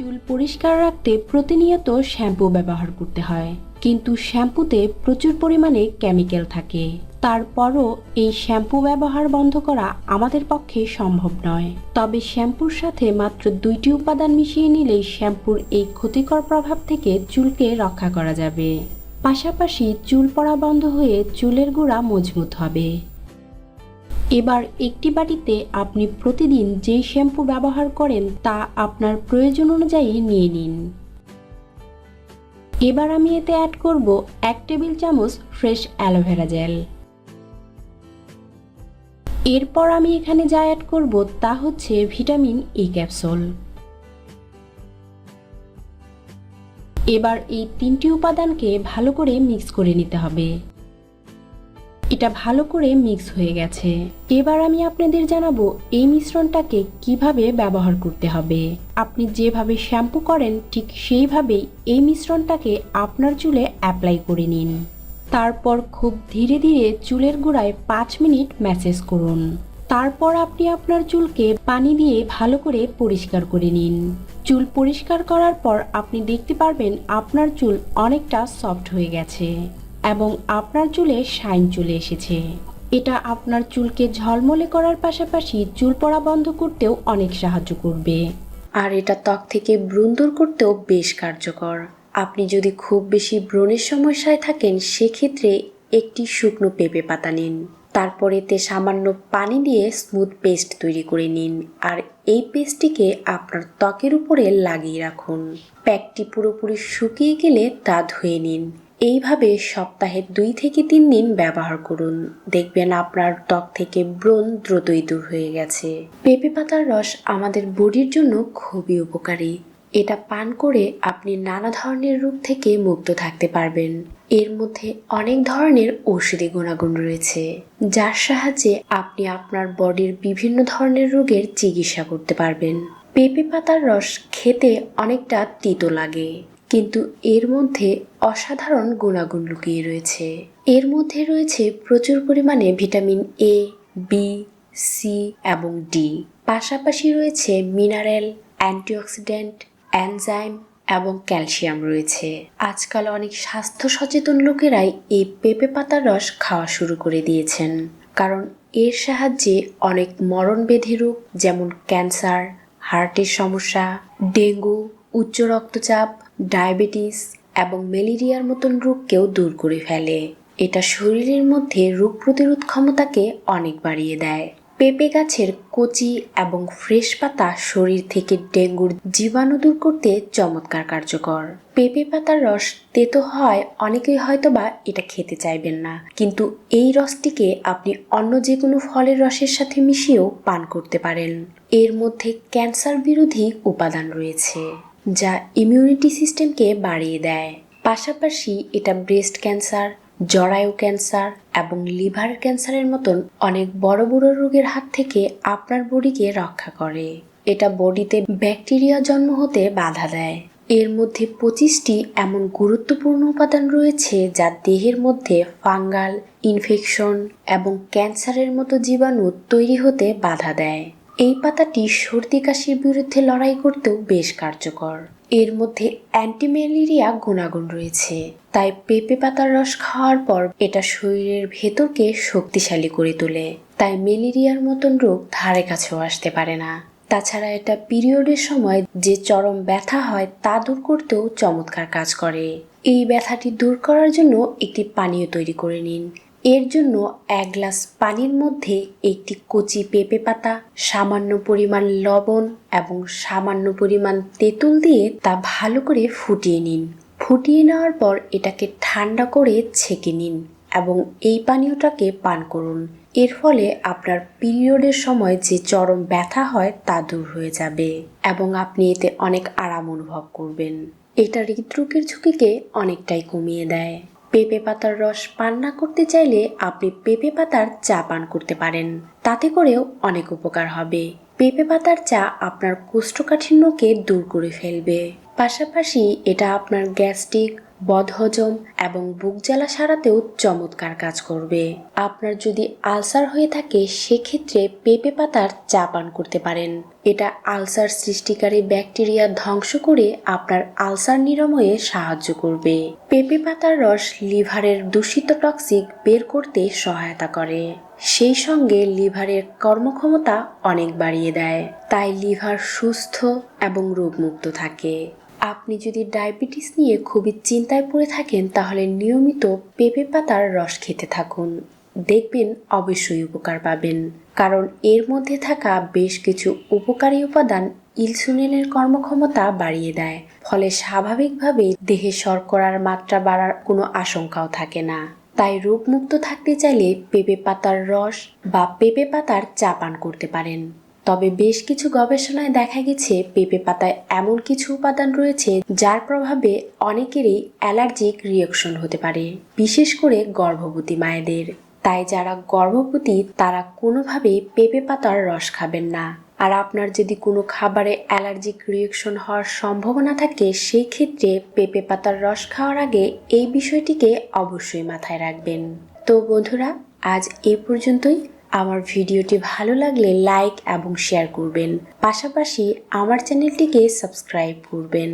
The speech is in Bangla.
চুল পরিষ্কার রাখতে প্রতিনিয়ত শ্যাম্পু ব্যবহার করতে হয়। কিন্তু শ্যাম্পুতে প্রচুর পরিমাণে কেমিক্যাল থাকে। তারপরও এই শ্যাম্পু ব্যবহার বন্ধ করা আমাদের পক্ষে সম্ভব নয়। তবে শ্যাম্পুর সাথে মাত্র দুইটি উপাদান মিশিয়ে নিলেই শ্যাম্পুর এই ক্ষতিকর প্রভাব থেকে চুলকে রক্ষা করা যাবে। পাশাপাশি চুল পড়া বন্ধ হয়ে চুলের গোড়া মজবুত হবে। এবার একটি বাটিতে আপনি প্রতিদিন যেই শ্যাম্পু ব্যবহার করেন তা আপনার প্রয়োজন অনুযায়ী নিয়ে নিন। এবার আমি এতে অ্যাড করব এক টেবিল চামচ ফ্রেশ অ্যালোভেরা জেল এরপর আমি এখানে যা অ্যাড করব তা হচ্ছে ভিটামিন ই ক্যাপসুল এবার এই তিনটি উপাদানকে ভালো করে মিক্স করে নিতে হবে। এটা ভালো করে মিক্স হয়ে গেছে। এবার আমি আপনাদের জানাব এই মিশ্রণটাকে কীভাবে ব্যবহার করতে হবে। আপনি যেভাবে শ্যাম্পু করেন, ঠিক সেইভাবেই এই মিশ্রণটাকে আপনার চুলে অ্যাপ্লাই করে নিন। তারপর খুব ধীরে ধীরে চুলের গোড়ায় পাঁচ মিনিট ম্যাসেজ করুন। তারপর আপনি আপনার চুলকে পানি দিয়ে ভালো করে পরিষ্কার করে নিন। চুল পরিষ্কার করার পর আপনি দেখতে পারবেন আপনার চুল অনেকটা সফট হয়ে গেছে। এবং আপনার চুলে শাইন চলে এসেছে। এটা আপনার চুলকে ঝলমলে করার পাশাপাশি চুল পড়া বন্ধ করতেও অনেক সাহায্য করবে। আর এটা ত্বক থেকে ব্রণ দূর করতেও বেশ কার্যকর। আপনি যদি খুব বেশি ব্রণের সমস্যায় থাকেন, সেক্ষেত্রে একটি শুকনো পেঁপে পাতা নিন। তারপর এতে সামান্য পানি দিয়ে স্মুথ পেস্ট তৈরি করে নিন। আর এই পেস্টটিকে আপনার ত্বকের উপরে লাগিয়ে রাখুন। প্যাকটি পুরোপুরি শুকিয়ে গেলে তা ধুয়ে নিন। এইভাবে সপ্তাহে দুই থেকে তিন দিন ব্যবহার করুন। দেখবেন আপনার ত্বক থেকে ব্রণ দ্রুতই দূর হয়ে গেছে। পেঁপে পাতার রস আমাদের বডির জন্য খুবই উপকারী। এটা পান করে আপনি নানা ধরনের রোগ থেকে মুক্ত থাকতে পারবেন। এর মধ্যে অনেক ধরনের ঔষধি গুণাগুণ রয়েছে, যার সাহায্যে আপনি আপনার বডির বিভিন্ন ধরনের রোগের চিকিৎসা করতে পারবেন। পেঁপে পাতার রস খেতে অনেকটা তিতো লাগে। কিন্তু এর মধ্যে অসাধারণ গুণাগুণ লুকিয়ে রয়েছে। এর মধ্যে রয়েছে প্রচুর পরিমাণে ভিটামিন এ বি সি এবং ডি পাশাপাশি রয়েছে মিনারেল, অ্যান্টিঅক্সিডেন্ট অ্যানজাইম এবং ক্যালসিয়াম রয়েছে। আজকাল অনেক স্বাস্থ্য সচেতন লোকেরাই এই পেঁপে পাতার রস খাওয়া শুরু করে দিয়েছেন। কারণ এর সাহায্যে অনেক মরণবেধি রোগ যেমন ক্যান্সার, হার্টের সমস্যা, ডেঙ্গু, উচ্চ রক্তচাপ ডায়াবেটিস এবং ম্যালেরিয়ার মতন রোগকেও দূর করে ফেলে। এটা শরীরের মধ্যে রোগ প্রতিরোধ ক্ষমতাকে অনেক বাড়িয়ে দেয়। পেঁপে গাছের কচি এবং ফ্রেশ পাতা শরীর থেকে ডেঙ্গুর জীবাণু দূর করতে চমৎকার কার্যকর। পেঁপে পাতার রস তেতো হয় অনেকেই হয়তোবা এটা খেতে চাইবেন না। কিন্তু এই রসটিকে আপনি অন্য যে কোনো ফলের রসের সাথে মিশিয়েও পান করতে পারেন। এর মধ্যে ক্যান্সার বিরোধী উপাদান রয়েছে। যা ইমিউনিটি সিস্টেমকে বাড়িয়ে দেয়। পাশাপাশি এটা ব্রেস্ট ক্যান্সার জরায়ু ক্যান্সার এবং লিভার ক্যান্সারের মতন অনেক বড় বড় রোগের হাত থেকে আপনার বডিকে রক্ষা করে। এটা বডিতে ব্যাকটেরিয়া জন্ম হতে বাধা দেয়। এর মধ্যে পঁচিশটি এমন গুরুত্বপূর্ণ উপাদান রয়েছে যা দেহের মধ্যে ফাঙ্গাল ইনফেকশন এবং ক্যান্সারের মতো জীবাণু তৈরি হতে বাধা দেয়। এই পাতাটি সর্দি কাশির বিরুদ্ধে লড়াই করতেও বেশ কার্যকর। এর মধ্যে অ্যান্টিম্যালেরিয়া গুণাগুণ রয়েছে। তাই পেঁপে পাতার রস খাওয়ার পর এটা শরীরের ভেতরকে শক্তিশালী করে তোলে। তাই ম্যালেরিয়ার মতন রোগ ধারে কাছেও আসতে পারে না। তাছাড়া এটা পিরিয়ডের সময় যে চরম ব্যথা হয় তা দূর করতেও চমৎকার কাজ করে। এই ব্যথাটি দূর করার জন্য একটি পানীয় তৈরি করে নিন। এর জন্য এক গ্লাস পানির মধ্যে একটি কচি পেঁপে পাতা, সামান্য পরিমাণ লবণ এবং সামান্য পরিমাণ তেঁতুল দিয়ে তা ভালো করে ফুটিয়ে নিন। ফুটিয়ে নেওয়ার পর এটাকে ঠান্ডা করে ছেঁকে নিন এবং এই পানীয়টাকে পান করুন। এর ফলে আপনার পিরিয়ডের সময় যে চরম ব্যথা হয় তা দূর হয়ে যাবে এবং আপনি এতে অনেক আরাম অনুভব করবেন। এটা হৃদরোগের ঝুঁকিকে অনেকটাই কমিয়ে দেয়। পেঁপে পাতার রস পান না করতে চাইলে আপনি পেঁপে পাতার চা পান করতে পারেন। তাতে করেও অনেক উপকার হবে। পেঁপে পাতার চা আপনার কোষ্ঠকাঠিন্যকে দূর করে ফেলবে। পাশাপাশি এটা আপনার গ্যাস্ট্রিক বদহজম এবং বুক জ্বালা সারাতেও চমৎকার কাজ করবে। আপনার যদি আলসার হয়ে থাকে, সেক্ষেত্রে পেঁপে পাতার চা পান করতে পারেন। এটা আলসার সৃষ্টিকারী ব্যাকটেরিয়া ধ্বংস করে আপনার আলসার নিরাময়ে সাহায্য করবে। পেঁপে পাতার রস লিভারের দূষিত টক্সিক বের করতে সহায়তা করে। সেই সঙ্গে লিভারের কর্মক্ষমতা অনেক বাড়িয়ে দেয়। তাই লিভার সুস্থ এবং রোগমুক্ত থাকে। আপনি যদি ডায়াবেটিস নিয়ে খুবই চিন্তায় পড়ে থাকেন, তাহলে নিয়মিত পেঁপে পাতার রস খেতে থাকুন। দেখবেন অবশ্যই উপকার পাবেন। কারণ এর মধ্যে থাকা বেশ কিছু উপকারী উপাদান ইনসুলিনের কর্মক্ষমতা বাড়িয়ে দেয়। ফলে স্বাভাবিকভাবে দেহে শর্করার মাত্রা বাড়ার কোনো আশঙ্কাও থাকে না। তাই রোগমুক্ত থাকতে চাইলে পেঁপে পাতার রস বা পেঁপে পাতার চা পান করতে পারেন। তবে বেশ কিছু গবেষণায় দেখা গেছে পেঁপে পাতায় এমন কিছু উপাদান রয়েছে যার প্রভাবে অনেকেরই অ্যালার্জিক রিয়াকশন হতে পারে, বিশেষ করে গর্ভবতী মায়েদের। তাই যারা গর্ভবতী, তারা কোনোভাবেই পেঁপে পাতার রস খাবেন না। আর আপনার যদি কোনো খাবারে অ্যালার্জিক রিয়াকশন হওয়ার সম্ভাবনা থাকে, সেই ক্ষেত্রে পেঁপে পাতার রস খাওয়ার আগে এই বিষয়টিকে অবশ্যই মাথায় রাখবেন। তো বন্ধুরা, আজ এই পর্যন্তই। আমার ভিডিওটি ভালো লাগলে লাইক এবং শেয়ার করবেন। পাশাপাশি আমার চ্যানেলটিকে সাবস্ক্রাইব করবেন।